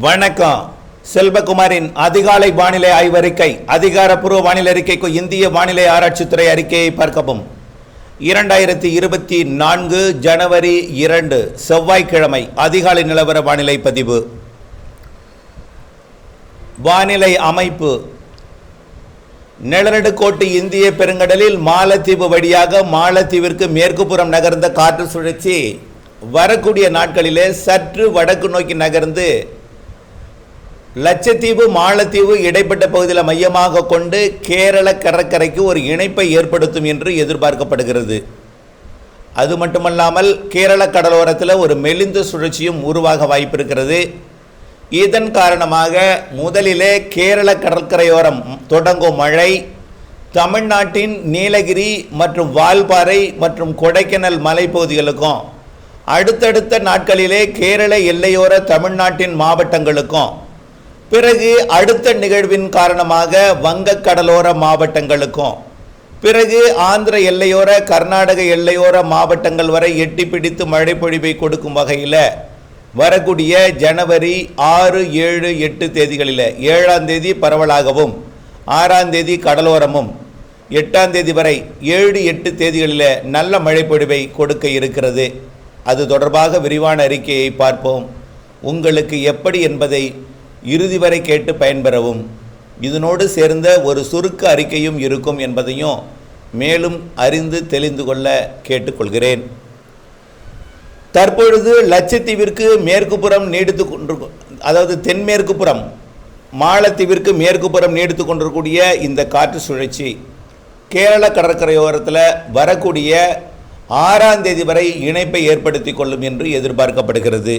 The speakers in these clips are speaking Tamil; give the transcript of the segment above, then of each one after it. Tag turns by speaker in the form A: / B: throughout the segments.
A: வணக்கம். செல்வகுமாரின் அதிகாலை வானிலை ஆய்வறிக்கை அதிகாரப்பூர்வ வானிலை அறிக்கைக்கு இந்திய வானிலை ஆராய்ச்சித்துறை அறிக்கையை பார்க்கவும். இரண்டாயிரத்தி இருபத்தி நான்கு ஜனவரி இரண்டு செவ்வாய்க்கிழமை அதிகாலை நிலவர வானிலை பதிவு. வானிலை அமைப்பு. நிழலடுக்கோட்டு இந்திய பெருங்கடலில் மாலத்தீவு வழியாக மாலத்தீவிற்கு மேற்குப்புறம் நகர்ந்த காற்று சுழற்சி. வரக்கூடிய நாட்களிலே சற்று வடக்கு நோக்கி நகர்ந்து லட்சத்தீவு மாலத்தீவு இடைப்பட்ட பகுதியில் மையமாக கொண்டு கேரள கடற்கரைக்கு ஒரு இணைப்பை ஏற்படுத்தும் என்று எதிர்பார்க்கப்படுகிறது. அது மட்டுமல்லாமல் கேரள கடலோரத்தில் ஒரு மெலிந்த சுழற்சியும் உருவாக வாய்ப்பிருக்கிறது. இதன் காரணமாக முதலிலே கேரள கடற்கரையோரம் தொடங்கும் மழை தமிழ்நாட்டின் நீலகிரி மற்றும் வால்பாறை மற்றும் கொடைக்கானல் மலைப்பகுதிகளுக்கும் அடுத்தடுத்த நாட்களிலே கேரள எல்லையோர தமிழ்நாட்டின் மாவட்டங்களுக்கும் பிறகு அடுத்த நிகழ்வின் காரணமாக வங்க கடலோர மாவட்டங்களுக்கும் பிறகு ஆந்திர எல்லையோர கர்நாடக எல்லையோர மாவட்டங்கள் வரை எட்டி பிடித்து மழை பொழிவை கொடுக்கும் வகையில் வரக்கூடிய ஜனவரி ஆறு ஏழு எட்டு தேதிகளில் ஏழாம் தேதி பரவலாகவும் ஆறாம் தேதி கடலோரமும் எட்டாம் தேதி வரை ஏழு எட்டு தேதிகளில் நல்ல மழைப்பொழிவை கொடுக்க இருக்கிறது. அது தொடர்பாக விரிவான அறிக்கையை பார்ப்போம். உங்களுக்கு எப்படி என்பதை இறுதி வரை கேட்டு பயன்பெறவும். இதனோடு சேர்ந்த ஒரு சுருக்க அறிக்கையும் இருக்கும் என்பதையும் மேலும் அறிந்து தெளிந்து கொள்ள கேட்டுக்கொள்கிறேன். தற்பொழுது லட்சத்தீவிற்கு மேற்கு புறம் நீடித்து கொண்டு அதாவது தென்மேற்கு புறம் மாலத்தீவிற்கு மேற்கு புறம் நீடித்து கொண்டிருக்கூடிய இந்த காற்று சுழற்சி கேரள கடற்கரையோரத்தில் வரக்கூடிய ஆறாம் தேதி வரை இணைப்பை ஏற்படுத்தி கொள்ளும் என்று எதிர்பார்க்கப்படுகிறது.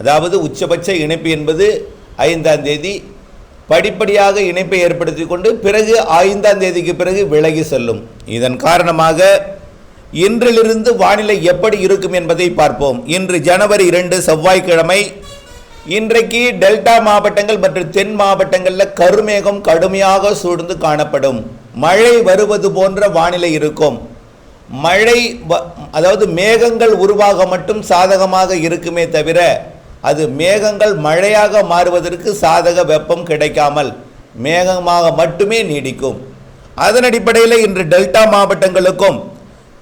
A: அதாவது உச்சபட்ச இணைப்பு என்பது ஐந்தாம் தேதி படிப்படியாக இணைப்பை ஏற்படுத்தி கொண்டு பிறகு ஐந்தாம் தேதிக்கு பிறகு விலகி செல்லும். இதன் காரணமாக இன்றிலிருந்து வானிலை எப்படி இருக்கும் என்பதை பார்ப்போம். இன்று ஜனவரி இரண்டு செவ்வாய்க்கிழமை. இன்றைக்கு டெல்டா மாவட்டங்கள் மற்றும் தென் மாவட்டங்களில் கருமேகம் கடுமையாக சூழ்ந்து காணப்படும். மழை வருவது போன்ற வானிலை இருக்கும். மழை வ- அதாவது மேகங்கள் உருவாக மட்டும் சாதகமாக இருக்குமே தவிர அது மேகங்கள் மழையாக மாறுவதற்கு சாதக வெப்பம் கிடைக்காமல் மேகமாக மட்டுமே நீடிக்கும். அதன் அடிப்படையில் இன்று டெல்டா மாவட்டங்களுக்கும்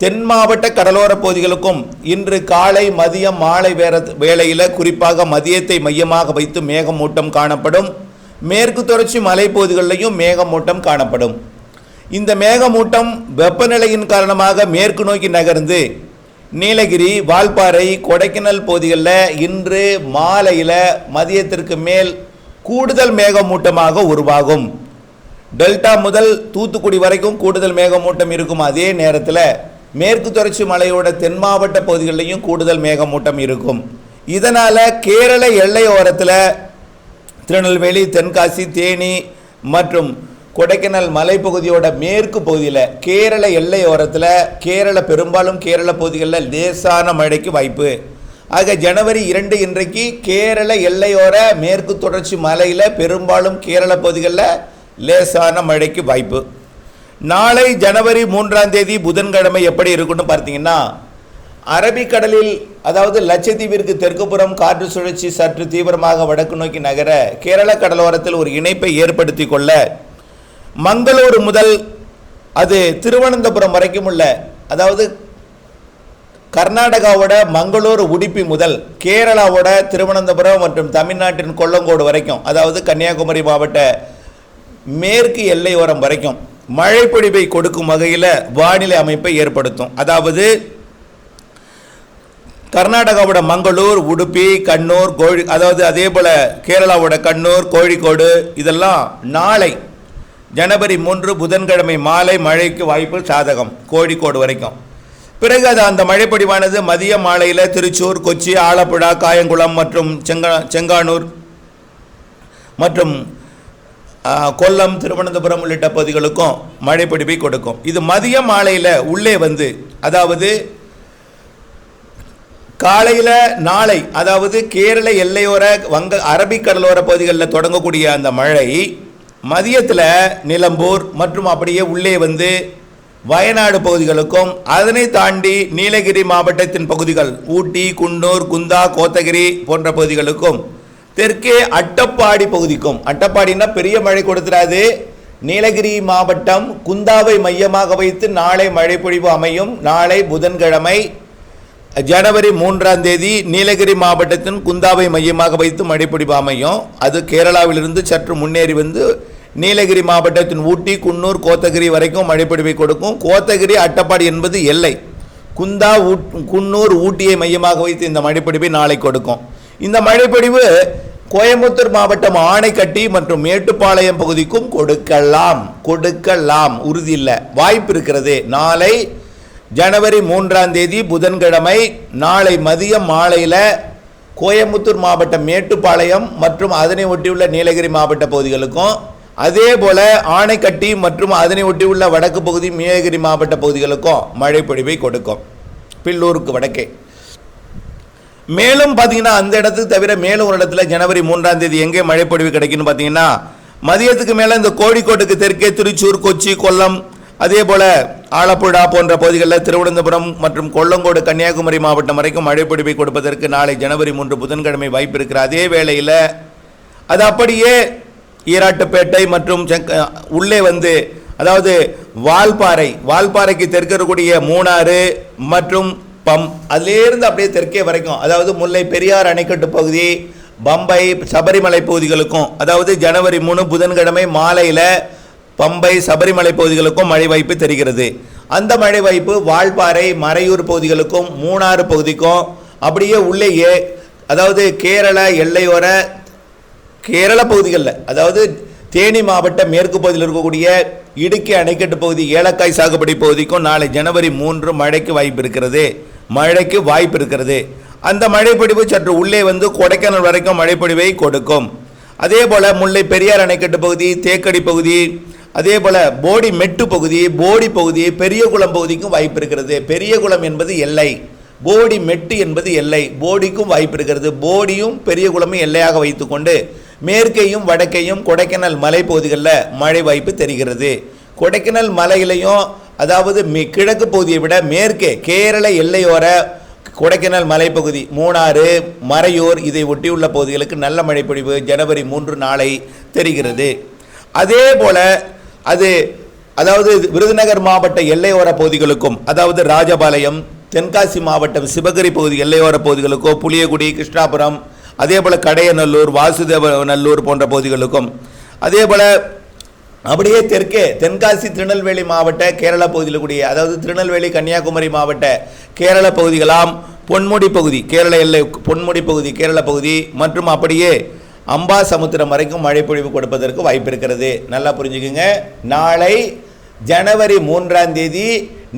A: தென் மாவட்ட கடலோர பகுதிகளுக்கும் இன்று காலை மதியம் மாலை வேற வேளையில் குறிப்பாக மதியத்தை மையமாக வைத்து மேகமூட்டம் காணப்படும். மேற்கு தொடர்ச்சி மலைப்பகுதிகளிலையும் மேகமூட்டம் காணப்படும். இந்த மேகமூட்டம் வெப்பநிலையின் காரணமாக மேற்கு நோக்கி நகர்ந்து நீலகிரி வால்பாறை கொடைக்கானல் பகுதிகளில் இன்று மாலையில் மதியத்திற்கு மேல் கூடுதல் மேகமூட்டமாக உருவாகும். டெல்டா முதல் தூத்துக்குடி வரைக்கும் கூடுதல் மேகமூட்டம் இருக்கும். அதே நேரத்தில் மேற்கு தொடர்ச்சி மலையோட தென் மாவட்ட பகுதிகளிலையும் கூடுதல் மேகமூட்டம் இருக்கும். இதனால் கேரள எல்லையோரத்தில் திருநெல்வேலி தென்காசி தேனி மற்றும் கொடைக்கானல் மலைப்பகுதியோட மேற்கு பகுதியில் கேரள எல்லையோரத்தில் கேரள பெரும்பாலும் கேரள பகுதிகளில் லேசான மழைக்கு வாய்ப்பு. ஆக ஜனவரி இரண்டு இன்றைக்கு கேரள எல்லையோர மேற்கு தொடர்ச்சி மலையில் பெரும்பாலும் கேரள பகுதிகளில் லேசான மழைக்கு வாய்ப்பு. நாளை ஜனவரி மூன்றாம் தேதி புதன்கிழமை எப்படி இருக்குன்னு பார்த்தீங்கன்னா அரபிக்கடலில் அதாவது லட்சத்தீவிற்கு தெற்குப்புறம் காற்று சுழற்சி சற்று தீவிரமாக வடக்கு நோக்கி நகர கேரள கடலோரத்தில் ஒரு இணைப்பை ஏற்படுத்தி கொள்ள மங்களூர் முதல் அது திருவனந்தபுரம் வரைக்கும் உள்ள அதாவது கர்நாடகாவோட மங்களூர் உடுப்பி முதல் கேரளாவோட திருவனந்தபுரம் மற்றும் தமிழ்நாட்டின் கொல்லங்கோடு வரைக்கும் அதாவது கன்னியாகுமரி மாவட்ட மேற்கு எல்லையோரம் வரைக்கும் மழைப்பொழிவை கொடுக்கும் வகையில் வானிலை அமைப்பை ஏற்படுத்தும். அதாவது கர்நாடகாவோட மங்களூர் உடுப்பி கண்ணூர் கோழி அதாவது அதே போல் கேரளாவோட கண்ணூர் கோழிக்கோடு இதெல்லாம் நாளை ஜனவரி மூன்று புதன்கிழமை மாலை மழைக்கு வாய்ப்பு சாதகம் கோழிக்கோடு வரைக்கும். பிறகு அது அந்த மழைப்பொடிவானது மதிய மாலையில் திருச்சூர் கொச்சி ஆலப்புழா காயங்குளம் மற்றும் செங்கா செங்கானூர் மற்றும் கொல்லம் திருவனந்தபுரம் உள்ளிட்ட பகுதிகளுக்கும் மழைப்பிடிப்பை கொடுக்கும். இது மதிய மாலையில் உள்ளே வந்து அதாவது காலையில் நாளை அதாவது கேரள எல்லையோர வங்க அரபிக்கடலோர பகுதிகளில் தொடங்கக்கூடிய அந்த மழை மதியத்தில் நிலம்பூர் மற்றும் அப்படியே உள்ளே வந்து வயநாடு பகுதிகளுக்கும் அதனை தாண்டி நீலகிரி மாவட்டத்தின் பகுதிகள் ஊட்டி குன்னூர் குந்தா கோத்தகிரி போன்ற பகுதிகளுக்கும் தெற்கே அட்டப்பாடி பகுதிக்கும் அட்டப்பாடினா பெரிய மழை கொடுத்துறாது. நீலகிரி மாவட்டம் குந்தாவை மையமாக வைத்து நாளை மழை பொழிவு அமையும். நாளை புதன்கிழமை ஜனவரி மூன்றாம் தேதி நீலகிரி மாவட்டத்தின் குந்தாவை மையமாக வைத்து மழைப்பொழிவு அமையும். அது கேரளாவிலிருந்து சற்று முன்னேறி வந்து நீலகிரி மாவட்டத்தின் ஊட்டி குன்னூர் கோத்தகிரி வரைக்கும் மழைப்பிடிவை கொடுக்கும். கோத்தகிரி அட்டப்பாடி என்பது எல்லை. குந்தா ஊட் குன்னூர் ஊட்டியை மையமாக வைத்து இந்த மழைப்பிடிவை நாளை கொடுக்கும். இந்த மழைப்பிடிவு கோயம்புத்தூர் மாவட்டம் ஆணைக்கட்டி மற்றும் மேட்டுப்பாளையம் பகுதிக்கும் கொடுக்கலாம். கொடுக்கலாம். உறுதி இல்லை. வாய்ப்பு இருக்கிறது. நாளை ஜனவரி மூன்றாம் தேதி புதன்கிழமை நாளை மதியம் மாலையில் கோயம்புத்தூர் மாவட்டம் மேட்டுப்பாளையம் மற்றும் அதனை ஒட்டியுள்ள நீலகிரி மாவட்ட பகுதிகளுக்கும் அதே போல ஆணைக்கட்டி மற்றும் அதனை ஒட்டியுள்ள வடக்கு பகுதி மீனகிரி மாவட்ட பகுதிகளுக்கும் மழை பொழிவை கொடுக்கும். பில்லூருக்கு வடக்கே. மேலும் பார்த்தீங்கன்னா அந்த இடத்துக்கு தவிர மேலும் ஒரு இடத்துல ஜனவரி மூன்றாம் தேதி எங்கே மழைப்பொழிவு கிடைக்குன்னு பார்த்தீங்கன்னா மதியத்துக்கு மேலே இந்த கோழிக்கோட்டுக்கு தெற்கே திருச்சூர் கொச்சி கொல்லம் அதே போல ஆலப்புழா போன்ற பகுதிகளில் திருவனந்தபுரம் மற்றும் கொல்லங்கோடு கன்னியாகுமரி மாவட்டம் வரைக்கும் மழைப்பொழிவை கொடுப்பதற்கு நாளை ஜனவரி மூன்று புதன்கிழமை வாய்ப்பு இருக்கிற அதே வேளையில் அது அப்படியே ஈராட்டுப்பேட்டை மற்றும் உள்ளே வந்து அதாவது வால்பாறை வால்பாறைக்கு தெற்கு இருக்கக்கூடிய மூணாறு மற்றும் பம் அதிலேருந்து அப்படியே தெற்கே வரைக்கும் அதாவது முல்லை பெரியார் அணைக்கட்டு பகுதி பம்பை சபரிமலை பகுதிகளுக்கும் அதாவது ஜனவரி மூணு புதன்கிழமை மாலையில் பம்பை சபரிமலை பகுதிகளுக்கும் மழை வாய்ப்பு தெரிகிறது. அந்த மழை வாய்ப்பு வால்பாறை மறையூர் பகுதிகளுக்கும் மூணாறு பகுதிக்கும் அப்படியே உள்ளேயே அதாவது கேரள எல்லையோர கேரள பகுதிகளில் அதாவது தேனி மாவட்ட மேற்கு பகுதியில் இருக்கக்கூடிய இடுக்கி அணைக்கட்டு பகுதி ஏலக்காய் சாகுபடி பகுதிக்கும் நாளை ஜனவரி மூன்று மழைக்கு வாய்ப்பு இருக்கிறது. மழைக்கு வாய்ப்பு இருக்கிறது. அந்த மழைப்பொழிவு சற்று உள்ளே வந்து கொடைக்கானல் வரைக்கும் மழைப்பொழிவை கொடுக்கும். அதே போல் முல்லை பெரியார் அணைக்கட்டு பகுதி தேக்கடி பகுதி அதே போல் போடி மெட்டு பகுதி போடி பகுதி பெரியகுளம் பகுதிக்கும் வாய்ப்பு இருக்கிறது. பெரியகுளம் என்பது எல்லை. போடி மெட்டு என்பது எல்லை. போடிக்கும் வாய்ப்பு இருக்கிறது. போடியும் பெரியகுளமும் எல்லையாக வைத்துக்கொண்டு மேற்கையும் வடக்கையும் கொடைக்கானல் மலைப்பகுதிகளில் மழை வாய்ப்பு தெரிகிறது. கொடைக்கானல் மலையிலையும் அதாவது மி- கிழக்கு பகுதியை விட மேற்கே கேரள எல்லையோர கொடைக்கானல் மலைப்பகுதி மூணாறு மறையூர் இதை ஒட்டியுள்ள பகுதிகளுக்கு நல்ல மழைப்பொழிவு ஜனவரி மூன்று நாளை தெரிகிறது. அதே போல் அது அதாவது விருதுநகர் மாவட்ட எல்லையோர பகுதிகளுக்கும் அதாவது ராஜபாளையம் தென்காசி மாவட்டம் சிவகிரி பகுதி எல்லையோர பகுதிகளுக்கோ புளியகுடி கிருஷ்ணாபுரம் அதே போல் கடையநல்லூர் வாசுதேவ நல்லூர் போன்ற பகுதிகளுக்கும் அதே போல் அப்படியே தெற்கே தென்காசி திருநெல்வேலி மாவட்ட கேரள பகுதியில் கூடிய அதாவது திருநெல்வேலி கன்னியாகுமரி மாவட்ட கேரள பகுதிகளாம் பொன்முடி பகுதி கேரள எல்லை பொன்முடி பகுதி கேரள பகுதி மற்றும் அப்படியே அம்பா சமுத்திரம் வரைக்கும் மழை பொழிவு கொடுப்பதற்கு வாய்ப்பு இருக்கிறது. நல்லா புரிஞ்சுக்குங்க. நாளை ஜனவரி மூன்றாம் தேதி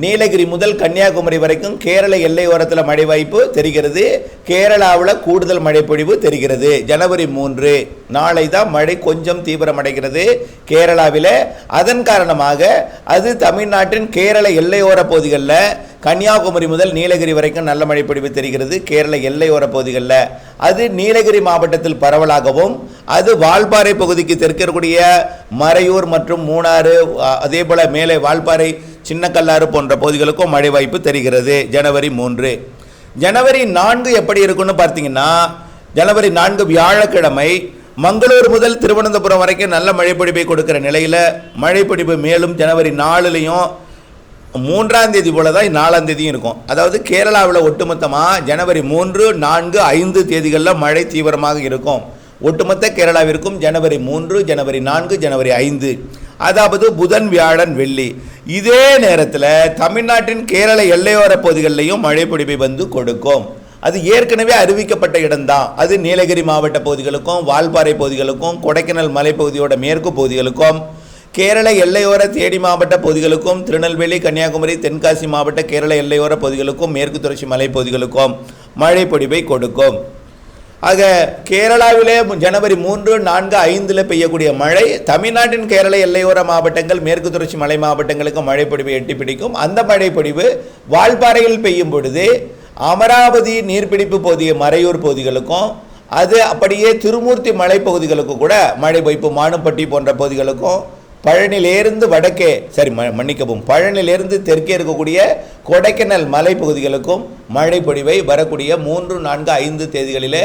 A: நீலகிரி முதல் கன்னியாகுமரி வரைக்கும் கேரள எல்லையோரத்தில் மழை வாய்ப்பு தெரிகிறது. கேரளாவில் கூடுதல் மழை பொழிவு தெரிகிறது. ஜனவரி மூன்று. நாளை தான் மழை கொஞ்சம் தீவிரமடைகிறது கேரளாவில். அதன் காரணமாக அது தமிழ்நாட்டின் கேரள எல்லையோர பகுதிகளில் கன்னியாகுமரி முதல் நீலகிரி வரைக்கும் நல்ல மழை பொழிவு தெரிகிறது. கேரள எல்லையோர பகுதிகளில். அது நீலகிரி மாவட்டத்தில் பரவலாகவும் அது வால்பாறை பகுதிக்கு தெற்கக்கூடிய மறையூர் மற்றும் மூணாறு அதே போல் மேலே வால்பாறை சின்னக்கல்லாறு போன்ற பகுதிகளுக்கும் மழை வாய்ப்பு தெரிகிறது. ஜனவரி மூன்று. ஜனவரி நான்கு எப்படி இருக்குன்னு பார்த்தீங்கன்னா ஜனவரி நான்கு வியாழக்கிழமை மங்களூர் முதல் திருவனந்தபுரம் வரைக்கும் நல்ல மழைப்பிடிப்பை கொடுக்கிற நிலையில் மழைப்பிடிப்பு மேலும் ஜனவரி நாலுலேயும் மூன்றாம் தேதி போல தான் நாலாம் தேதியும் இருக்கும். அதாவது கேரளாவில் ஒட்டுமொத்தமாக ஜனவரி மூன்று நான்கு ஐந்து தேதிகளில் மழை தீவிரமாக இருக்கும். ஒட்டுமொத்த கேரளாவிற்கும் ஜனவரி மூன்று ஜனவரி நான்கு ஜனவரி ஐந்து. அதாவது புதன் வியாழன் வெள்ளி. இதே நேரத்தில் தமிழ்நாட்டின் கேரள எல்லையோர பகுதிகளிலையும் மழை பொழிவை வந்து கொடுக்கும். அது ஏற்கனவே அறிவிக்கப்பட்ட இடம்தான். அது நீலகிரி மாவட்ட பகுதிகளுக்கும் வால்பாறை பகுதிகளுக்கும் கொடைக்கானல் மலைப்பகுதியோட மேற்கு பகுதிகளுக்கும் கேரள எல்லையோர தேடி மாவட்ட பகுதிகளுக்கும் திருநெல்வேலி கன்னியாகுமரி தென்காசி மாவட்ட கேரள எல்லையோர பகுதிகளுக்கும் மேற்கு தொடர்ச்சி மலைப்பகுதிகளுக்கும் மழை பொழிவை கொடுக்கும். ஆக கேரளாவிலே ஜனவரி மூன்று நான்கு ஐந்தில் பெய்யக்கூடிய மழை தமிழ்நாட்டின் கேரள எல்லையோர மாவட்டங்கள் மேற்கு தொடர்ச்சி மலை மாவட்டங்களுக்கு மழைப்பொடிவு எட்டி பிடிக்கும். அந்த மழைப்பொடிவு வால்பாறையில் பெய்யும் பொழுது அமராவதி நீர்பிடிப்பு பகுதிய மறையூர் பகுதிகளுக்கும் அது அப்படியே திருமூர்த்தி மலைப்பகுதிகளுக்கும் கூட மழை வைப்பு மானுப்பட்டி போன்ற பகுதிகளுக்கும் பழனிலேருந்து வடக்கே சரி ம மன்னிக்கவும் பழனிலேருந்து தெற்கே இருக்கக்கூடிய கொடைக்கானல் மலைப்பகுதிகளுக்கும் மழை பொழிவை வரக்கூடிய மூன்று நான்கு ஐந்து தேதிகளிலே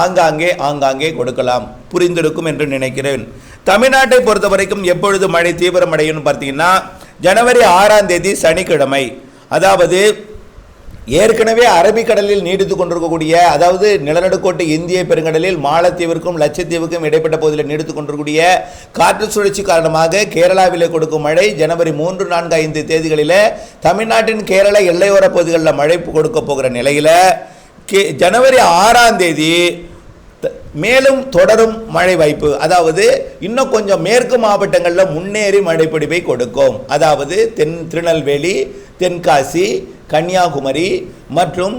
A: ஆங்காங்கே ஆங்காங்கே கொடுக்கலாம். புரிந்திருக்கும் என்று நினைக்கிறேன். தமிழ்நாட்டை பொறுத்த வரைக்கும் எப்பொழுது மழை தீவிரமடையும் பார்த்தீங்கன்னா ஜனவரி ஆறாம் தேதி சனிக்கிழமை. அதாவது ஏற்கனவே அரபிக்கடலில் நீடித்து கொண்டிருக்கக்கூடிய அதாவது நிலநடுக்கோட்டு இந்திய பெருங்கடலில் மாலத்தீவிற்கும் லட்சத்தீவுக்கும் இடைப்பட்ட பகுதியில் நீடித்து கொண்டிருக்கக்கூடிய காற்று சுழற்சி காரணமாக கேரளாவிலே கொடுக்கும் மழை ஜனவரி மூன்று நான்கு ஐந்து தேதிகளில் தமிழ்நாட்டின் கேரள எல்லையோர பகுதிகளில் மழை கொடுக்க போகிற நிலையில் கே ஜனவரி ஆறாம் தேதி மேலும் தொடரும் மழை வாய்ப்பு. அதாவது இன்னும் கொஞ்சம் மேற்கு மாவட்டங்களில் முன்னேறி மழைப்பிடிப்பை கொடுக்கும். அதாவது தென் திருநெல்வேலி தென்காசி கன்னியாகுமரி மற்றும்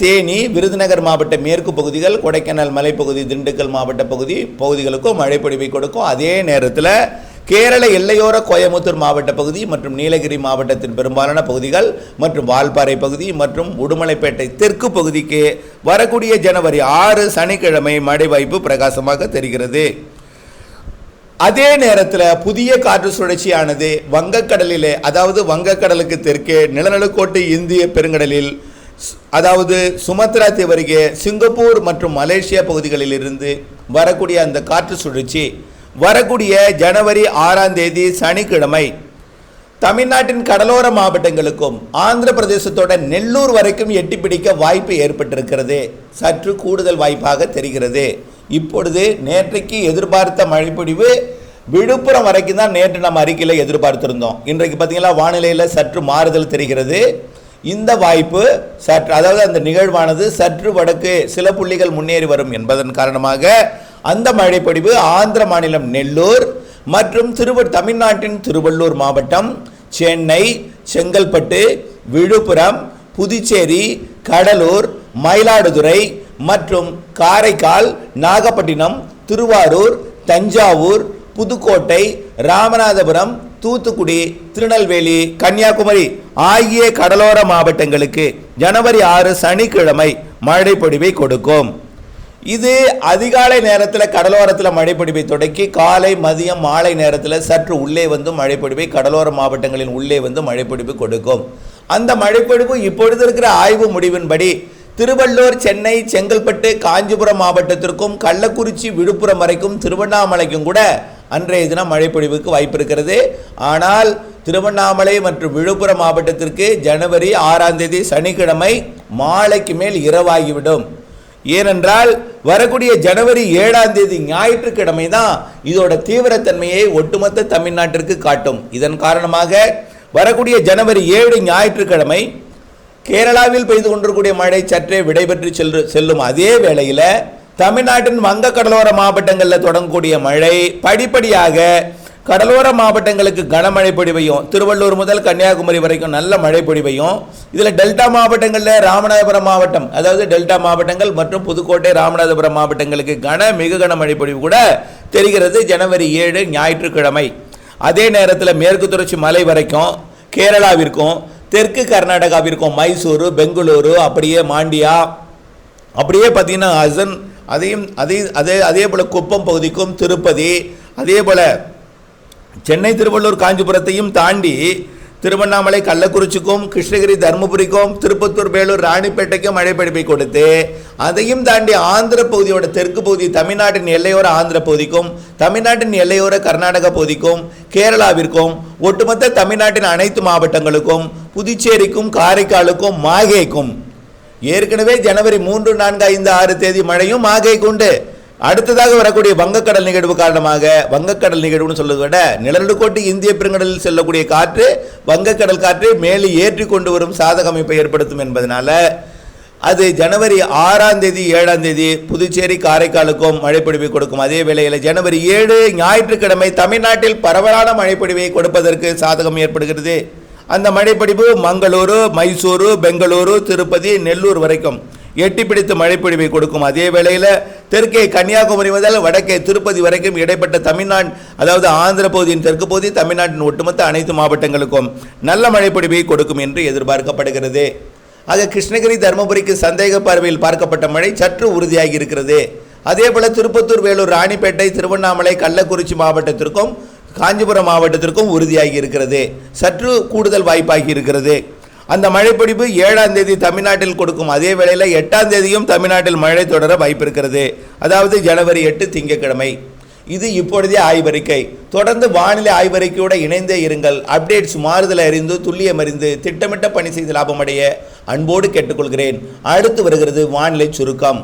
A: தேனி விருதுநகர் மாவட்ட மேற்கு பகுதிகள் கொடைக்கானல் மலைப்பகுதி திண்டுக்கல் மாவட்ட பகுதி பகுதிகளுக்கும் மழைப்பொழிவை கொடுக்கும். அதே நேரத்தில் கேரள எல்லையோர கோயமுத்தூர் மாவட்ட பகுதி மற்றும் நீலகிரி மாவட்டத்தின் பெரும்பாலான பகுதிகள் மற்றும் வால்பாறை பகுதி மற்றும் உடுமலைப்பேட்டை தெற்கு பகுதிக்கு வரக்கூடிய ஜனவரி ஆறு சனிக்கிழமை மழை வாய்ப்பு பிரகாசமாக தெரிகிறது. அதே நேரத்தில் புதிய காற்று சுழற்சியானது வங்கக்கடலிலே அதாவது வங்கக்கடலுக்கு தெற்கே நிலநடுக்கோட்டு இந்திய பெருங்கடலில் அதாவது சுமத்ரா தீவருகே சிங்கப்பூர் மற்றும் மலேசியா பகுதிகளில் இருந்து வரக்கூடிய அந்த காற்று சுழற்சி வரக்கூடிய ஜனவரி ஆறாம் தேதி சனிக்கிழமை. தமிழ்நாட்டின் கடலோர மாவட்டங்களுக்கும் ஆந்திர பிரதேசத்தோட நெல்லூர் வரைக்கும் எட்டி பிடிக்க வாய்ப்பு ஏற்பட்டிருக்கிறது. சற்று கூடுதல் வாய்ப்பாக தெரிகிறது. இப்பொழுது நேற்றைக்கு எதிர்பார்த்த மழைப்பொழிவு விழுப்புரம் வரைக்கும் தான் நேற்று நம்ம அறிக்கையில் எதிர்பார்த்திருந்தோம். இன்றைக்கு பார்த்தீங்கன்னா வானிலையில் சற்று மாறுதல் தெரிகிறது. இந்த வாய்ப்பு சற்று அதாவது அந்த நிகழ்வானது சற்று வடக்கு சில புள்ளிகள் முன்னேறி வரும் என்பதன் காரணமாக அந்த மழைப்பொழிவு ஆந்திர மாநிலம் நெல்லூர் மற்றும் திருவ தமிழ்நாட்டின் திருவள்ளூர் மாவட்டம் சென்னை செங்கல்பட்டு விழுப்புரம் புதுச்சேரி கடலூர் மயிலாடுதுறை மற்றும் காரைக்கால் நாகப்பட்டினம் திருவாரூர் தஞ்சாவூர் புதுக்கோட்டை ராமநாதபுரம் தூத்துக்குடி திருநெல்வேலி கன்னியாகுமரி ஆகிய கடலோர மாவட்டங்களுக்கு ஜனவரி ஆறு சனிக்கிழமை மழை கொடுக்கும். இது அதிகாலை நேரத்தில் கடலோரத்தில் மழைப்பொழிவை தொடக்கி காலை மதியம் மாலை நேரத்தில் சற்று உள்ளே வந்து மழைப்பொழிவை கடலோர மாவட்டங்களின் உள்ளே வந்து மழைப்பொழிவு கொடுக்கும். அந்த மழைப்பொழிவு இப்பொழுது இருக்கிற ஆய்வு முடிவின்படி திருவள்ளூர் சென்னை செங்கல்பட்டு காஞ்சிபுரம் மாவட்டத்திற்கும் கள்ளக்குறிச்சி விழுப்புரம் வரைக்கும் திருவண்ணாமலைக்கும் கூட அன்றைய தினம் மழைப்பொழிவுக்கு வாய்ப்பு இருக்கிறது ஆனால் திருவண்ணாமலை மற்றும் விழுப்புரம் மாவட்டத்திற்கு ஜனவரி ஆறாம் தேதி சனிக்கிழமை மாலைக்கு மேல் இரவாகிவிடும். ஏனென்றால் வரக்கூடிய ஜனவரி ஏழாம் தேதி ஞாயிற்றுக்கிழமை தான் இதோட தீவிரத்தன்மையை ஒட்டுமொத்த தமிழ்நாட்டிற்கு காட்டும். இதன் காரணமாக வரக்கூடிய ஜனவரி ஏழு ஞாயிற்றுக்கிழமை கேரளாவில் பெய்து கொண்டிருக்கூடிய மழை சற்றே விடைபெற்று செல்லு செல்லும் அதே வேளையில் தமிழ்நாட்டின் வங்க கடலோர மாவட்டங்களில் தொடங்கக்கூடிய மழை படிப்படியாக கடலோர மாவட்டங்களுக்கு கனமழை பொழிவையும் திருவள்ளூர் முதல் கன்னியாகுமரி வரைக்கும் நல்ல மழை பொழிவையும் இதில் டெல்டா மாவட்டங்களில் ராமநாதபுரம் மாவட்டம் அதாவது டெல்டா மாவட்டங்கள் மற்றும் புதுக்கோட்டை ராமநாதபுரம் மாவட்டங்களுக்கு கன மிக கனமழை பொழிவு கூட தெரிகிறது. ஜனவரி ஏழு ஞாயிற்றுக்கிழமை. அதே நேரத்தில் மேற்கு தொடர்ச்சி மலை வரைக்கும் கேரளாவிற்கும் தெற்கு கர்நாடகாவிற்கும் மைசூரு பெங்களூரு அப்படியே மாண்டியா. அப்படியே பார்த்தீங்கன்னா அசன் அதையும் அதே அதே அதே போல் குப்பம் பகுதிக்கும் திருப்பதி அதே போல் சென்னை திருவள்ளூர் காஞ்சிபுரத்தையும் தாண்டி திருவண்ணாமலை கள்ளக்குறிச்சிக்கும் கிருஷ்ணகிரி தருமபுரிக்கும் திருப்பத்தூர் வேலூர் ராணிப்பேட்டைக்கும் மழை பிடிப்பை கொடுத்து அதையும் தாண்டி ஆந்திர பகுதியோட தெற்கு பகுதி தமிழ்நாட்டின் எல்லையோர ஆந்திர பகுதிக்கும் தமிழ்நாட்டின் எல்லையோர கர்நாடக பகுதிக்கும் கேரளாவிற்கும் ஒட்டுமொத்த தமிழ்நாட்டின் அனைத்து மாவட்டங்களுக்கும் புதுச்சேரிக்கும் காரைக்காலுக்கும் மாகேக்கும். ஏற்கனவே ஜனவரி மூன்று நான்கு ஐந்து ஆறு தேதி மழையும் மாகைக்கு உண்டு. அடுத்ததாக வரக்கூடிய வங்கக்கடல் நிகழ்வு காரணமாக வங்கக்கடல் நிகழ்வுன்னு சொல்வதை விட நிலநடுக்கோட்டு இந்திய பெருங்கடலில் செல்லக்கூடிய காற்று வங்கக்கடல் காற்று மேலே ஏற்றி கொண்டு வரும் சாதக அமைப்பை ஏற்படுத்தும் என்பதனால அது ஜனவரி ஆறாம் தேதி ஏழாம் தேதி புதுச்சேரி காரைக்காலுக்கும் மழைப்பொழிவை கொடுக்கும். அதே வேளையில் ஜனவரி ஏழு ஞாயிற்றுக்கிழமை தமிழ்நாட்டில் பரவலான மழைப்பொழிவை கொடுப்பதற்கு சாதகம் ஏற்படுகிறது. அந்த மழைப்பொழிவு மங்களூரு மைசூரு பெங்களூரு திருப்பதி நெல்லூர் வரைக்கும். எட்டி பிடித்து மழைப்பொழிவை கொடுக்கும். அதே வேளையில் தெற்கே கன்னியாகுமரி முதல் வடக்கே திருப்பதி வரைக்கும் இடைப்பட்ட தமிழ்நாடு அதாவது ஆந்திர பகுதியின் தெற்கு பகுதி தமிழ்நாட்டின் ஒட்டுமொத்த அனைத்து மாவட்டங்களுக்கும் நல்ல மழைப்பொழிவை கொடுக்கும் என்று எதிர்பார்க்கப்படுகிறது. ஆக கிருஷ்ணகிரி தருமபுரிக்கு சந்தேக பார்வையில் பார்க்கப்பட்ட மழை சற்று உறுதியாகி இருக்கிறது. அதே போல திருப்பத்தூர் வேலூர் ராணிப்பேட்டை திருவண்ணாமலை கள்ளக்குறிச்சி மாவட்டத்திற்கும் காஞ்சிபுரம் மாவட்டத்திற்கும் உறுதியாகி இருக்கிறது. சற்று கூடுதல் வாய்ப்பாகி இருக்கிறது. அந்த மழைப்பிடிப்பு ஏழாம் தேதி தமிழ்நாட்டில் கொடுக்கும். அதே வேளையில் எட்டாம் தேதியும் தமிழ்நாட்டில் மழை தொடர வாய்ப்பு இருக்கிறது அதாவது ஜனவரி எட்டு திங்கட்கிழமை. இது இப்பொழுதே ஆய்வறிக்கை. தொடர்ந்து வானிலை ஆய்வறிக்கையோடு இணைந்தே இருங்கள். அப்டேட்ஸ் மாறுதல் அறிந்து துல்லியம் அறிந்து திட்டமிட்ட பணி செய்து லாபமடைய அன்போடு கேட்டுக்கொள்கிறேன். அடுத்து வருகிறது வானிலை சுருக்கம்.